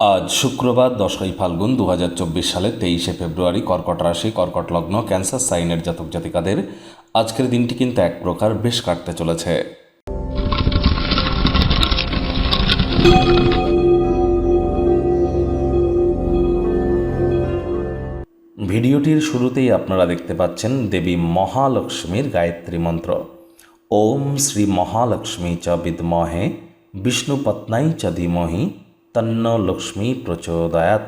আজ শুক্রবার, দশই ফাল্গুন দু হাজার চব্বিশ সালের তেইশে ফেব্রুয়ারি, কর্কট রাশি, কর্কট লগ্ন, ক্যান্সার সাইনের জাতক জাতিকাদের আজকের দিনটি কিন্তু এক প্রকার বেশ কাটতে চলেছে। ভিডিওটির শুরুতেই আপনারা দেখতে পাচ্ছেন দেবী মহালক্ষ্মীর গায়ত্রী মন্ত্র। ওম শ্রী মহালক্ষ্মী চ বিদ্মহে বিষ্ণুপত্নাই চ ধীমহি তন্ন লক্ষ্মী প্রচোদয়াত।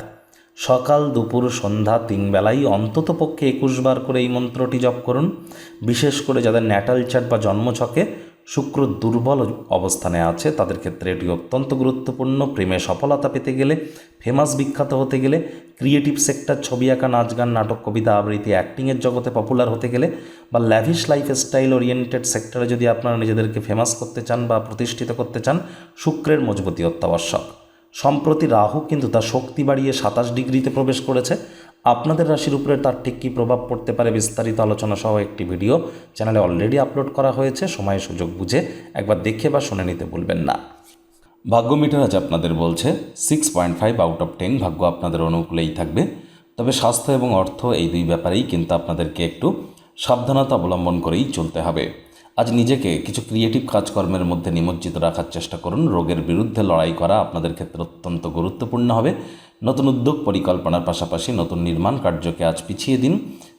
সকাল, দুপুর, সন্ধ্যা, তিন বেলায় অন্তত পক্ষে একুশ বার করে এই মন্ত্রটি জপ করুন। বিশেষ করে যাদের ন্যাটাল চার্ট বা জন্মছকে শুক্র দুর্বল অবস্থানে আছে, তাদের ক্ষেত্রে এটি অত্যন্ত গুরুত্বপূর্ণ। প্রেমে সফলতা পেতে গেলে ফেমাস বিখ্যাত হতে গেলে ক্রিয়েটিভ সেক্টর ছবি আঁকা, নাচ গান, নাটক, কবিতা আবৃত্তি অ্যাক্টিংয়ের জগতে পপুলার হতে গেলে বা ল্যাভিশ লাইফ স্টাইল ওরিয়েন্টেড সেক্টরে যদি আপনারা নিজেদেরকে ফেমাস করতে চান বা প্রতিষ্ঠিত করতে চান, শুক্রের মজবুতি অত্যাবশ্যক। সম্প্রতি রাহু কিন্তু তার শক্তি বাড়িয়ে সাতাশ ডিগ্রিতে প্রবেশ করেছে। আপনাদের রাশির উপরে তার ঠিক কী প্রভাব পড়তে পারে বিস্তারিত আলোচনা সহ একটি ভিডিও চ্যানেলে অলরেডি আপলোড করা হয়েছে, সময় সুযোগ বুঝে একবার দেখে বা শুনে নিতে ভুলবেন না। ভাগ্য মিটার আজ আপনাদের বলছে six point five out of ten ভাগ্য আপনাদের অনুকূলেই থাকবে। তবে স্বাস্থ্য এবং অর্থ এই দুই ব্যাপারেই কিন্তু আপনাদেরকে একটু সাবধানতা অবলম্বন করেই চলতে হবে। আজ নিজেকে কিছু ক্রিয়েটিভ কাজকর্মের মধ্যে নিমজ্জিত রাখার চেষ্টা করুন। রোগের বিরুদ্ধে লড়াই করা আপনাদের ক্ষেত্রে অত্যন্ত গুরুত্বপূর্ণ হবে। নতুন উদ্যোগ পরিকল্পনার পাশাপাশি নতুন নির্মাণ কার্যকে আজ পিছিয়ে দিন।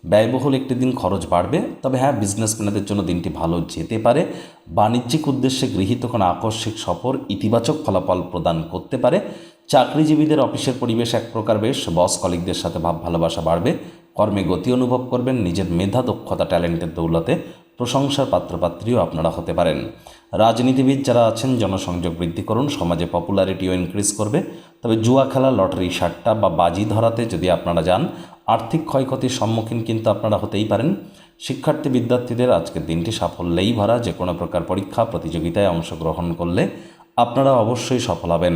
ব্যয়বহুল একটি দিন খরচ বাড়বে। তবে হ্যাঁ বিজনেসম্যানদের জন্য দিনটি ভালো যেতে পারে। বাণিজ্যিক উদ্দেশ্যে গৃহীত কোনো আকস্মিক সফর ইতিবাচক ফলাফল প্রদান করতে পারে। চাকরিজীবীদের অফিসের পরিবেশ এক প্রকার বেশ। বস কলিকদের সাথে ভাব ভালোবাসা বাড়বে। কর্মে গতি অনুভব করবেন। নিজের মেধা, দক্ষতা ট্যালেন্টের দৌলতে প্রশংসার পাত্রপাত্রীও আপনারা হতে পারেন। রাজনীতিবিদ যারা আছেন, জনসংযোগ বৃদ্ধি করুন, সমাজে পপুলারিটিও ইনক্রিজ করবে। তবে জুয়া খেলা, লটারি, সাট্টা বা বাজি ধরাতে যদি আপনারা যান, আর্থিক ক্ষয়ক্ষতির সম্মুখীন কিন্তু আপনারা হতেই পারেন। শিক্ষার্থী, বিদ্যার্থীদের আজকের দিনটি সাফল্যেই ভরা। যে কোনো প্রকার পরীক্ষা, প্রতিযোগিতায় অংশগ্রহণ করলে আপনারা অবশ্যই সফল হবেন।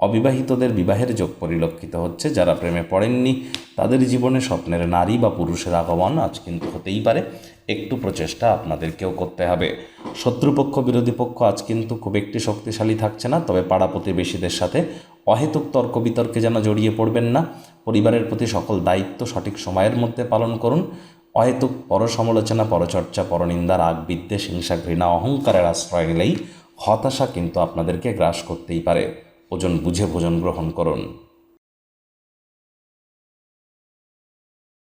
অবিবাহিতদের বিবাহের যোগ পরিলক্ষিত হচ্ছে। যারা প্রেমে পড়েননি, তাদের জীবনে স্বপ্নের নারী বা পুরুষের আগমন আজ কিন্তু হতেই পারে। একটু প্রচেষ্টা আপনাদেরকেও করতে হবে। শত্রুপক্ষ, বিরোধী পক্ষ আজ কিন্তু খুব একটি শক্তিশালী থাকছে না, তবে পাড়া প্রতিবেশীদের সাথে অহেতুক তর্ক বিতর্কে যেন জড়িয়ে পড়বেন না। পরিবারের প্রতি সকল দায়িত্ব সঠিক সময়ের মধ্যে পালন করুন। অহেতুক পরসমালোচনা, পরচর্চা, পরনিন্দা, রাগ, বিদ্বেষ, হিংসা, ঘৃণা, অহংকারের আশ্রয় নিলেই হতাশা কিন্তু আপনাদেরকে গ্রাস করতেই পারে। ওজন বুঝে ভোজন গ্রহণ করুন।